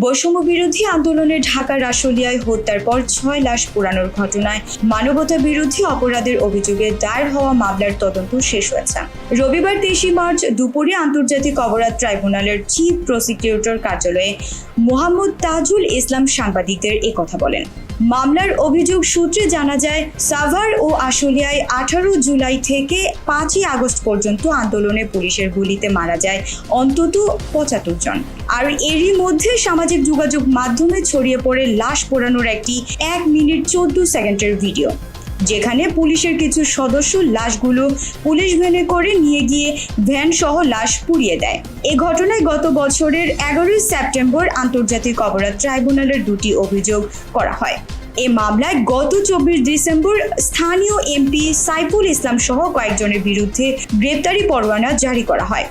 বৈষম্য বিরোধী আন্দোলনে ঢাকার রাসলিয়ায় হত্যার পর ছয় লাশ পোড়ানোর ঘটনায় মানবতা বিরোধী অপরাধের অভিযোগে দায়ের হওয়া মামলার তদন্ত শেষ হয়েছে। রবিবার তেইশে মার্চ দুপুরে আন্তর্জাতিক অপরাধ ট্রাইব্যুনালের চিফ প্রসিকিউটর কার্যালয়ে মোহাম্মদ তাজুল ইসলাম সাংবাদিকদের কথা বলেন। মামলার অভিযোগ সূত্রে জানা যায়, সাভার ও আশুলিয়ায় আঠারো জুলাই থেকে পাঁচই আগস্ট পর্যন্ত আন্দোলনে পুলিশের গুলিতে মারা যায় অন্তত পঁচাত্তর জন। আর এরই মধ্যে সামাজিক যোগাযোগ মাধ্যমে ছড়িয়ে পড়ে লাশ পোড়ানোর একটি এক মিনিট চোদ্দ সেকেন্ডের ভিডিও। যেখানে পুলিশের কিছু সদস্য লাশগুলো পুলিশ ভ্যানে করে নিয়ে গিয়ে ভ্যান সহ লাশ পুড়িয়ে দেয়। এ ঘটনায় গত বছরের এগারোই সেপ্টেম্বর আন্তর্জাতিক অপরাধ ট্রাইব্যুনালের দুটি অভিযোগ করা হয়। এ মামলায় গত চব্বিশ ডিসেম্বর স্থানীয় এমপি সাইফুল ইসলাম সহ কয়েকজনের বিরুদ্ধে গ্রেপ্তারি পরোয়ানা জারি করা হয়।